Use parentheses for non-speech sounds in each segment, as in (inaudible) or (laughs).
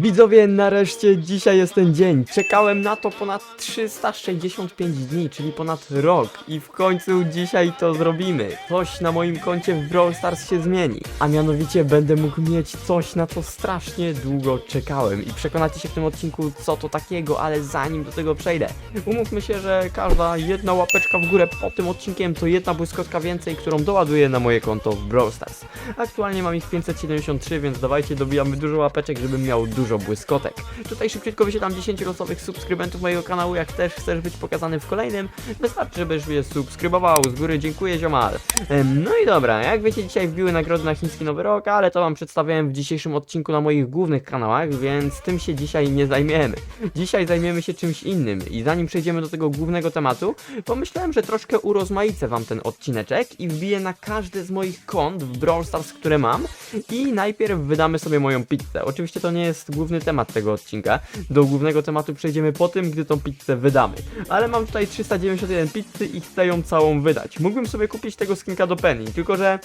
Widzowie, nareszcie dzisiaj jest ten dzień. Czekałem na to ponad 365 dni, czyli ponad rok. I w końcu dzisiaj to zrobimy. Coś na moim koncie w Brawl Stars się zmieni. A mianowicie będę mógł mieć coś, na co strasznie długo czekałem. I przekonacie się w tym odcinku, co to takiego, ale zanim do tego przejdę. Umówmy się, że każda jedna łapeczka w górę pod tym odcinkiem to jedna błyskotka więcej, którą doładuję na moje konto w Brawl Stars. Aktualnie mam ich 573, więc dawajcie dobijamy dużo łapeczek, żebym miał dużo błyskotek. Tutaj szybciutko wysiadam 10 losowych subskrybentów mojego kanału, jak też chcesz być pokazany w kolejnym, wystarczy, żebyś mnie subskrybował. Z góry dziękuję ziomal. No i dobra, jak wiecie dzisiaj wbiły nagrody na chiński nowy rok, ale to wam przedstawiałem w dzisiejszym odcinku na moich głównych kanałach, więc tym się dzisiaj nie zajmiemy. Dzisiaj zajmiemy się czymś innym i zanim przejdziemy do tego głównego tematu, pomyślałem, że troszkę urozmaicę wam ten odcineczek i wbiję na każde z moich kont w Brawl Stars, które mam i najpierw wydamy sobie moją pizzę. Oczywiście to nie jest główny temat tego odcinka. Do głównego tematu przejdziemy po tym, gdy tą pizzę wydamy. Ale mam tutaj 391 pizzy i chcę ją całą wydać. Mógłbym sobie kupić tego skinka do Penny, tylko że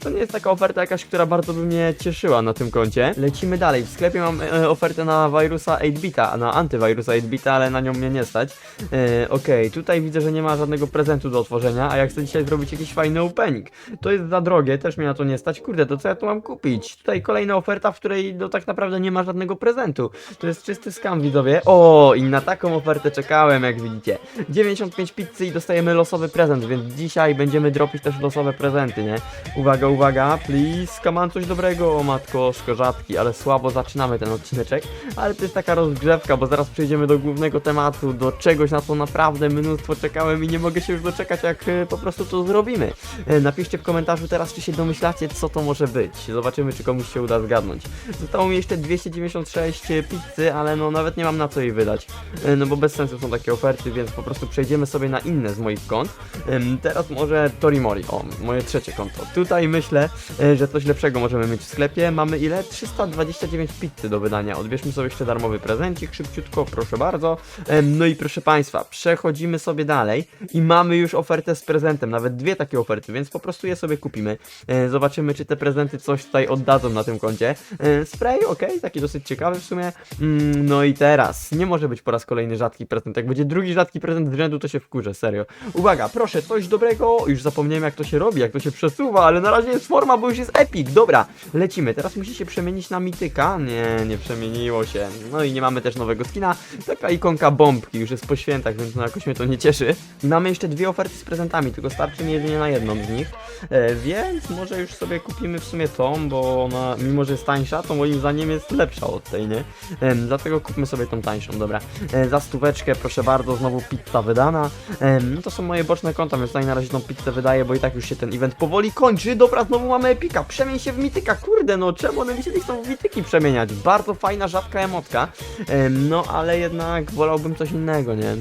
to nie jest taka oferta jakaś, która bardzo by mnie cieszyła na tym koncie. Lecimy dalej. W sklepie mam e, ofertę na Virusa 8-bita, na antywirusa 8-bita, ale na nią mnie nie stać. E, Okej, tutaj widzę, że nie ma żadnego prezentu do otworzenia, a ja chcę dzisiaj zrobić jakiś fajny opening. To jest za drogie, też mnie na to nie stać. Kurde, to co ja tu mam kupić? Tutaj kolejna oferta, w której no tak naprawdę nie ma żadnego prezentu. To jest czysty skam, widzowie. O, i na taką ofertę czekałem, jak widzicie. 95 pizzy i dostajemy losowy prezent, więc dzisiaj będziemy dropić też losowe prezenty, nie? Uwaga, uwaga, please, on, coś dobrego, o matko, szkorzatki, ale słabo zaczynamy ten odcineczek, ale to jest taka rozgrzewka, bo zaraz przejdziemy do głównego tematu, do czegoś, na co naprawdę mnóstwo czekałem i nie mogę się już doczekać, jak e, po prostu to zrobimy. E, Napiszcie w komentarzu teraz, czy się domyślacie, co to może być. Zobaczymy, czy komuś się uda zgadnąć. Zostało mi jeszcze 296 pizzy, ale no nawet nie mam na co jej wydać. E, No bo bez sensu są takie oferty, więc po prostu przejdziemy sobie na inne z moich kont. Teraz może Torimori, o, moje trzecie konto. Tutaj myślę, e, że coś lepszego możemy mieć w sklepie. Mamy ile? 329 pizzy do wydania. Odbierzmy sobie jeszcze darmowy prezencik, szybciutko, proszę bardzo. No i proszę Państwa, przechodzimy sobie dalej i mamy już ofertę z prezentem, nawet dwie takie oferty, więc po prostu je sobie kupimy. E, Zobaczymy, czy te prezenty coś tutaj oddadzą na tym koncie. E, Spray, ok, taki dosyć ciekawy w sumie. Mm, No i teraz, nie może być po raz kolejny rzadki prezent. Jak będzie drugi rzadki prezent z rzędu, to się wkurzę, serio. Uwaga, proszę, coś dobrego. Już zapomniałem, jak to się robi, jak to się przesuwa, ale na razie jest forma, bo już jest epic. Dobra, lecimy. Teraz musi się przemienić na mityka. Nie, nie przemieniło się. No i nie mamy też nowego skina. Taka ikonka bombki już jest po świętach, więc no jakoś mnie to nie cieszy. Mamy jeszcze dwie oferty z prezentami, tylko starczy mi jedynie na jedną z nich. E, więc może już sobie kupimy w sumie tą, bo ona, mimo że jest tańsza, to moim zdaniem jest lepsza od tej, nie? Em, dlatego kupmy sobie tą tańszą, dobra. E, za stóweczkę, proszę bardzo, znowu pizza wydana. Em, no to są moje boczne konta, więc tutaj na razie tą pizzę wydaję, bo i tak już się ten event powoli kończy. Dobra, znowu mamy epika, przemień się w mityka, kurde, no czemu one mi się nie chcą w mityki przemieniać? Bardzo fajna, rzadka emotka. Em, no ale jednak wolałbym coś innego, nie?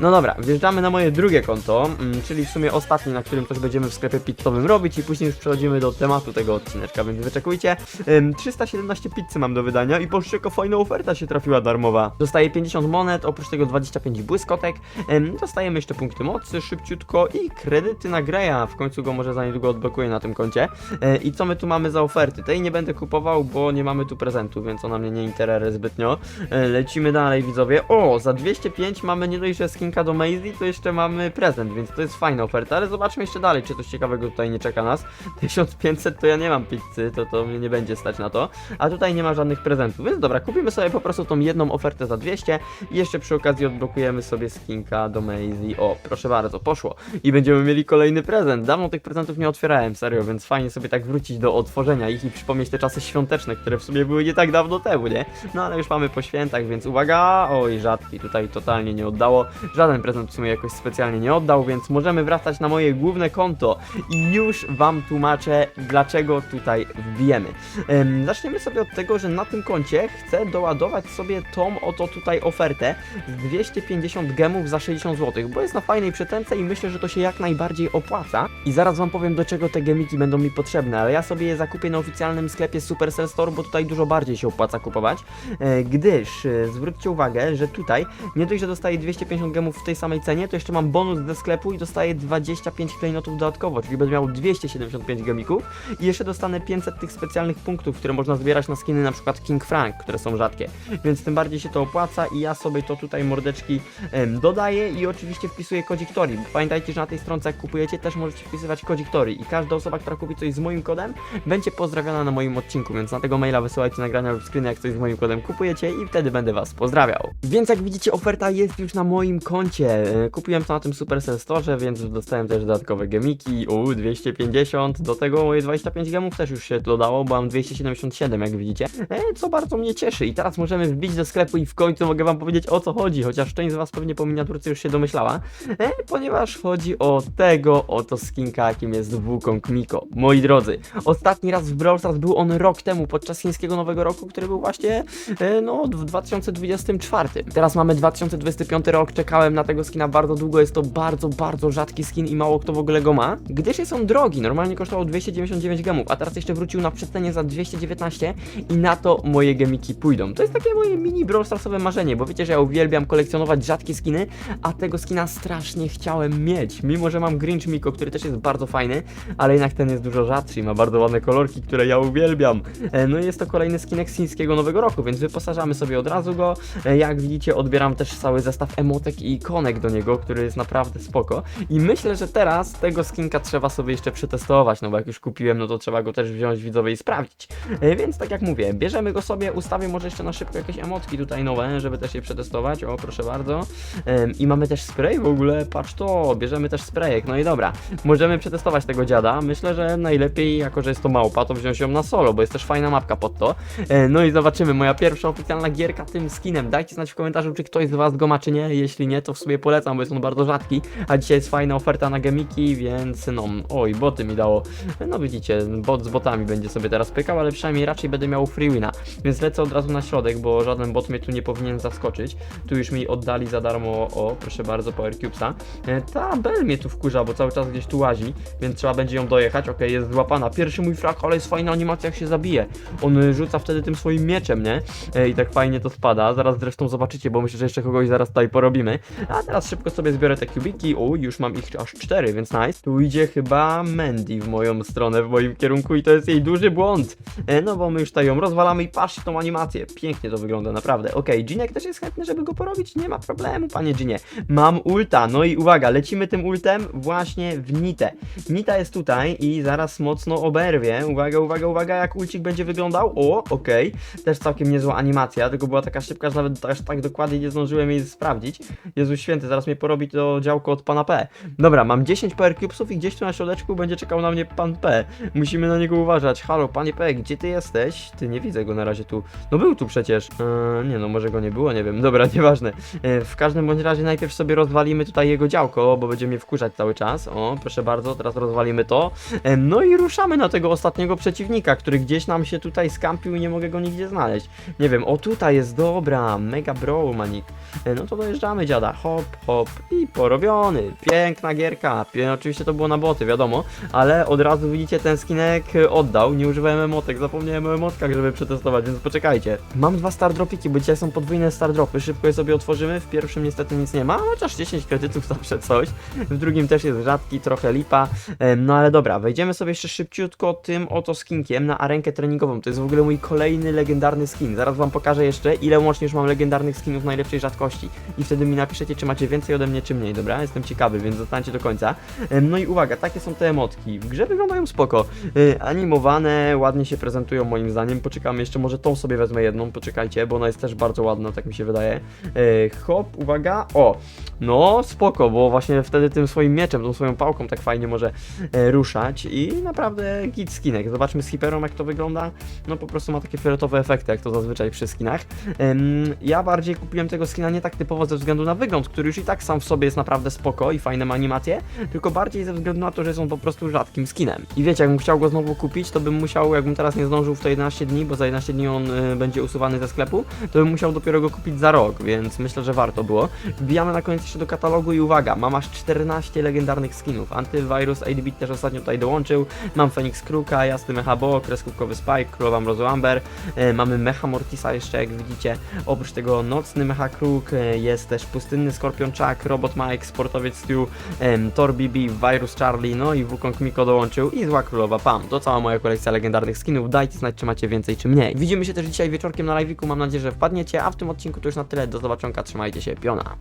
No dobra, wjeżdżamy na moje drugie konto, mm, czyli w sumie ostatnie, na którym coś będziemy w sklepie pizzowym robić i później już przechodzimy do tematu tego odcineczka, więc wyczekujcie. Ym, 317 pizzy mam do wydania i patrzcie jaka fajna oferta się trafiła darmowa. Dostaję 50 monet, oprócz tego 25 błyskotek, dostajemy jeszcze punkty mocy szybciutko i kredyty na Greya, w końcu go może za niedługo odblokuję na tym koncie. E, I co my tu mamy za oferty? Tej nie będę kupował, bo nie mamy tu prezentu, więc ona mnie nie interesuje zbytnio. E, Lecimy dalej widzowie. O, za 205 mamy nie dość, że skinka do Maisie, to jeszcze mamy prezent, więc to jest fajna oferta, ale zobaczmy jeszcze dalej, czy coś ciekawego tutaj nie czeka nas. (laughs) 1500 to ja nie mam pizzy, to to mnie nie będzie stać na to, a tutaj nie ma żadnych prezentów, więc dobra, kupimy sobie po prostu tą jedną ofertę za 200 i jeszcze przy okazji odblokujemy sobie skinka do Maisie. O, proszę bardzo, poszło. I będziemy mieli kolejny prezent. Dawno tych prezentów nie otwierałem, serio, więc fajnie sobie tak wrócić do otworzenia ich i przypomnieć te czasy świąteczne, które w sumie były nie tak dawno temu, nie? No ale już mamy po świętach, więc uwaga, oj, rzadki, tutaj totalnie nie oddało. Żaden prezent w sumie jakoś specjalnie nie oddał, więc możemy wracać na moje główne konto i już wam tłumaczę, dlaczego tutaj wbijemy. Em, zaczniemy sobie od tego, że na tym koncie chcę doładować sobie tą oto tutaj ofertę z 250 gemów za 60 zł, bo jest na fajnej przetence i myślę, że to się jak najbardziej opłaca. I zaraz wam powiem, do czego te gemiki będą mi potrzebne, ale ja sobie je zakupię na oficjalnym sklepie Supercell Store, bo tutaj dużo bardziej się opłaca kupować, e, gdyż e, zwróćcie uwagę, że tutaj nie dość, że dostaję 250 gemów w tej samej cenie, to jeszcze mam bonus ze sklepu i dostaję 25 klejnotów dodatkowo, czyli będę miał 275 gemików. I jeszcze dostanę 500 tych specjalnych punktów, które można zbierać na skiny na przykład King Frank które są rzadkie, więc tym bardziej się to opłaca i ja sobie to tutaj mordeczki em, dodaję i oczywiście wpisuję kodzik Tori, pamiętajcie, że na tej stronce jak kupujecie też możecie wpisywać kodzik Tori. I każda osoba, która kupi coś z moim kodem będzie pozdrawiana na moim odcinku, więc na tego maila wysyłajcie nagrania lub screeny, jak coś z moim kodem kupujecie i wtedy będę was pozdrawiał. Więc jak widzicie, oferta jest już na moim koncie. E, Kupiłem to na tym Supercell Store, więc dostałem też dodatkowe gemiki, u 250, do tego moje 25 gemów też już się dodało, bo mam 277, jak widzicie, e, co bardzo mnie cieszy. I teraz możemy wbić do sklepu i w końcu mogę wam powiedzieć o co chodzi, chociaż część z was pewnie po miniaturce już się domyślała, e, ponieważ chodzi o tego oto skinka, jakim jest Wukong Miko. Moi drodzy, ostatni raz w Brawl Stars był on rok temu, podczas chińskiego Nowego Roku, który był właśnie, e, no, w 2024. Teraz mamy 2025 rok, czekałem na tego skina bardzo długo, jest to bardzo, bardzo rzadki skin i mało kto w ogóle go ma, gdyż jest on drogi, normalnie kosztował 299 gemów, a teraz jeszcze wrócił na przecenie za 219 i na to moje gemiki pójdą. To jest takie moje mini Brawl Starsowe marzenie, bo wiecie, że ja uwielbiam kolekcjonować rzadkie skiny, a tego skina strasznie chciałem mieć, mimo że mam Grinch Miko, który też jest bardzo fajny, ale jednak ten jest dużo rzadszy i ma bardzo ładne kolorki, które ja uwielbiam. E, No i jest to kolejny skinek chińskiego Nowego Roku, więc wyposażamy sobie od razu go. E, Jak widzicie, odbieram też cały zestaw emotek i ikonek do niego, który jest naprawdę spoko. I myślę, że teraz tego skinka trzeba sobie jeszcze przetestować, no bo jak już kupiłem, no to trzeba go też wziąć widzowie i sprawdzić. E, Więc tak jak mówię, bierzemy go sobie, ustawię może jeszcze na szybko jakieś emotki tutaj nowe, żeby też je przetestować. O, proszę bardzo. I mamy też spray w ogóle, patrz to, bierzemy też sprayek. No i dobra, możemy przetestować tego dziada. Myślę, że najlepiej, jako że jest to małpa, to wziąć ją na solo, bo jest też fajna mapka pod to. E, No i zobaczymy, moja pierwsza oficjalna gierka tym skinem. Dajcie znać w komentarzu, czy ktoś z Was go ma, czy nie. Jeśli nie, to w sobie polecam, bo jest on bardzo rzadki. A dzisiaj jest fajna oferta na gemiki, więc no, oj, boty mi dało. No widzicie, bot z botami będzie sobie teraz pykał, ale przynajmniej raczej będę miał free wina. Lecę od razu na środek, bo żaden bot mnie tu nie powinien zaskoczyć. Tu już mi oddali za darmo, o, proszę bardzo, Power Cubesa. E, Ta Bell mnie tu wkurza, bo cały czas gdzieś tu łazi, więc trzeba będzie ją dojechać. Okej, jest złapana. Pierwszy mój frak, ale jest fajna animacja, jak się zabije. On y, rzuca wtedy tym swoim mieczem, nie? E, I tak fajnie to spada. Zaraz zresztą zobaczycie, bo myślę, że jeszcze kogoś zaraz tutaj porobimy. A teraz szybko sobie zbiorę te kubiki. O, już mam ich aż cztery, więc nice. Tu idzie chyba Mandy w moją stronę, w moim kierunku i to jest jej duży błąd. E, No bo my już tutaj ją rozwalamy i patrzcie tą animację. Pięknie to wygląda, naprawdę. Okej, Ginek też jest chętny, żeby go porobić. Nie ma problemu, panie Ginie. Mam ulta, no i uwaga, lecimy tym ultem właśnie w Nitę. Nita jest tutaj i zaraz mocno oberwie. Uwaga, uwaga, uwaga, jak ulcik będzie wyglądał. O, okej. Też całkiem niezła animacja, tylko była taka szybka, że nawet aż tak dokładnie nie zdążyłem jej sprawdzić. Jezu święty, zaraz mnie porobi to działko od pana P. Dobra, mam 10 power cubesów i gdzieś tu na środeczku będzie czekał na mnie pan P. Musimy na niego uważać. Halo, panie P, gdzie ty jesteś? Ty nie widzę go na razie tu. No był tu przecież. Eee, nie no, może go nie było, nie wiem. (laughs) Dobra, nieważne. E, w każdym bądź razie najpierw sobie rozwalimy tutaj jego działko, bo będzie mnie wkurzać cały czas. O, proszę bardzo, teraz rozwalimy to. E, no i ruszamy na tego ostatniego przeciwnika, który gdzieś nam się tutaj skampił i nie mogę go nigdzie znaleźć. Nie wiem, o tutaj jest, dobra, mega bro, manik. E, no to dojeżdżamy dziada, hop, hop i porobiony. Piękna gierka. Pie oczywiście to było na boty, wiadomo, ale od razu widzicie ten skinek e, oddał. Nie używałem emotek, zapomniałem o emotkach, żeby przetestować, więc poczekajcie. Mam dwa star dropiki, bo dzisiaj są podwójne star dropy. Szybko je sobie otworzymy. W pierwszym niestety nic nie ma, chociaż 10 kredytów (laughs) zawsze coś. W drugim też jest rzadki, trochę lipa. No ale dobra, wejdziemy sobie jeszcze szybciutko tym oto skinkiem na arenkę treningową. To jest w ogóle mój kolejny legendarny skin. Zaraz wam pokażę jeszcze, ile łącznie już mam legendarnych skinów najlepszej rzadkości. I wtedy mi napiszecie, czy macie więcej ode mnie, czy mniej, dobra? Jestem ciekawy, więc zostańcie do końca. No i uwaga, takie są te emotki. W grze wyglądają spoko. Y, Animowane, ładnie się prezentują moim zdaniem. Poczekamy jeszcze, może tą sobie wezmę jedną, poczekajcie, bo ona jest też bardzo ładna, tak mi się wydaje. Y, Hop, uwaga, o! No, spoko, bo właśnie wtedy tym swoim mieczem, tą swoją pałką tak fajnie może e, ruszać i naprawdę git skinek. Zobaczmy z hiperą jak to wygląda. No po prostu ma takie fioletowe efekty, jak to zazwyczaj przy skinach. Ja bardziej kupiłem tego skina nie tak typowo ze względu na wygląd, który już i tak sam w sobie jest naprawdę spoko i fajne ma animacje, tylko bardziej ze względu na to, że on po prostu rzadkim skinem. I wiecie, jakbym chciał go znowu kupić, to bym musiał, jakbym teraz nie zdążył w to 11 dni, bo za 11 dni on y, będzie usuwany ze sklepu, to bym musiał dopiero go kupić za rok, więc myślę, że warto było. Wbijamy na koniec jeszcze do katalogu i uwaga, mam aż 14 legendarnych skinów. Antywirus 8-bit też ostatnio tutaj dołączył. Mam Phoenix Kruka, Jasny Mecha Bo, Kreskówkowy Spike, Królowa Mrozu Amber. E, mamy Mecha Mortisa jeszcze, jak widzicie. Oprócz tego Nocny Mecha Kruk, e, jest też Pustynny Skorpion Chuck, Robot Mike, Sportowiec Stu, Thor BB, Virus Charlie, no i Wukong Miko dołączył i Zła Królowa Pam. To cała moja kolekcja legendarnych skinów. Dajcie znać, czy macie więcej, czy mniej. Widzimy się się też dzisiaj wieczorkiem na live'iku, mam nadzieję, że wpadniecie, a w tym odcinku to już na tyle, do zobaczonka, trzymajcie się, piona.